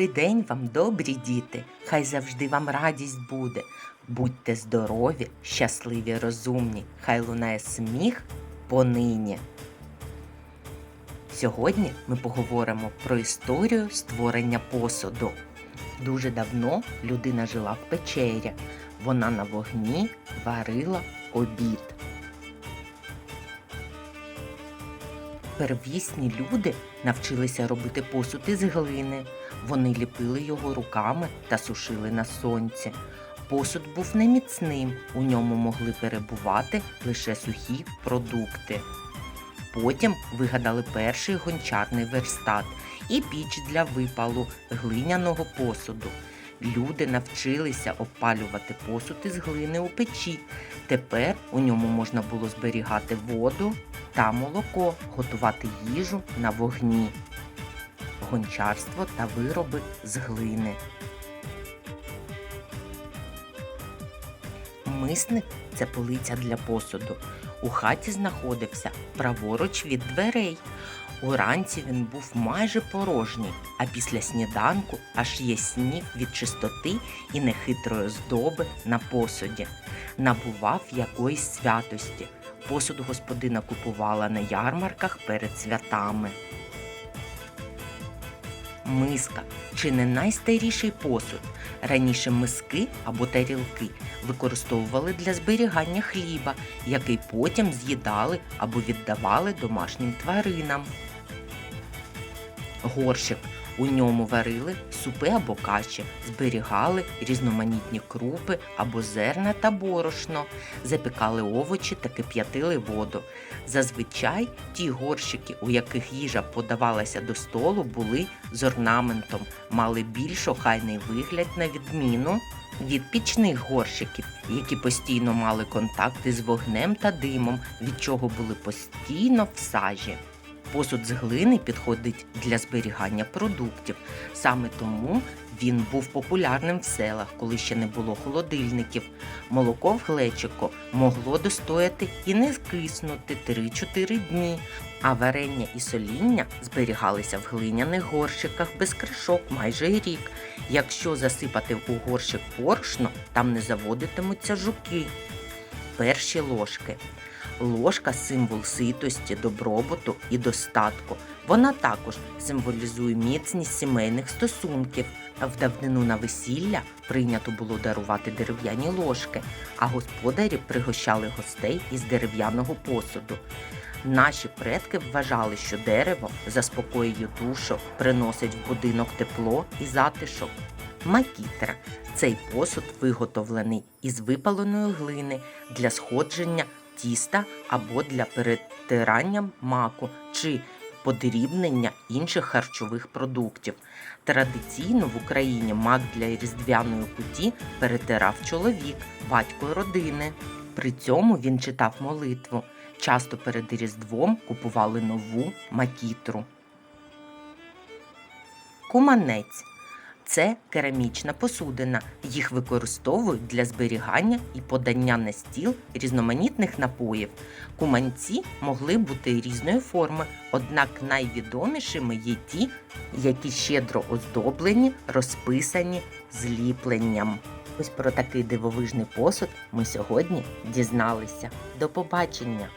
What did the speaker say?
Добрий день вам, добрі діти, хай завжди вам радість буде. Будьте здорові, щасливі, розумні, хай лунає сміх понині. Сьогодні ми поговоримо про історію створення посуду. Дуже давно людина жила в печері. Вона на вогні варила обід. Первісні люди навчилися робити посуд із глини. Вони ліпили його руками та сушили на сонці. Посуд був неміцним, у ньому могли перебувати лише сухі продукти. Потім вигадали перший гончарний верстат і піч для випалу глиняного посуду. Люди навчилися опалювати посуд із глини у печі. Тепер у ньому можна було зберігати воду та молоко, готувати їжу на вогні, гончарство та вироби з глини. Мисник це полиця для посуду. У хаті знаходився праворуч від дверей. Уранці він був майже порожній, а після сніданку аж яснів від чистоти і нехитрої здоби на посуді. Набував якоїсь святості. Посуд господина купувала на ярмарках перед святами. Миска чи не найстаріший посуд. Раніше миски або тарілки використовували для зберігання хліба, який потім з'їдали або віддавали домашнім тваринам. Горщик у ньому варили супи або каші, зберігали різноманітні крупи або зерна та борошно, запікали овочі та кип'ятили воду. Зазвичай ті горщики, у яких їжа подавалася до столу, були з орнаментом, мали більш охайний вигляд на відміну від пічних горщиків, які постійно мали контакти з вогнем та димом, від чого були постійно в сажі. Посуд з глини підходить для зберігання продуктів. Саме тому він був популярним в селах, коли ще не було холодильників. Молоко в глечику могло достояти і не скиснути 3-4 дні, а варення і соління зберігалися в глиняних горщиках без кришок майже рік. Якщо засипати у горщик порошно, там не заводитимуться жуки. Перші ложки. Ложка символ ситості, добробуту і достатку. Вона також символізує міцність сімейних стосунків. В давнину на весілля прийнято було дарувати дерев'яні ложки, а господарі пригощали гостей із дерев'яного посуду. Наші предки вважали, що дерево заспокоює душу, приносить в будинок тепло і затишок. Макітра цей посуд виготовлений із випаленої глини для сходження тіста або для перетирання маку чи подрібнення інших харчових продуктів. Традиційно в Україні мак для різдвяної куті перетирав чоловік, батько родини. При цьому він читав молитву. Часто перед Різдвом купували нову макітру. Куманець це керамічна посудина. Їх використовують для зберігання і подання на стіл різноманітних напоїв. Куманці могли бути різної форми, однак найвідомішими є ті, які щедро оздоблені, розписані зліпленням. Ось про такий дивовижний посуд ми сьогодні дізналися. До побачення!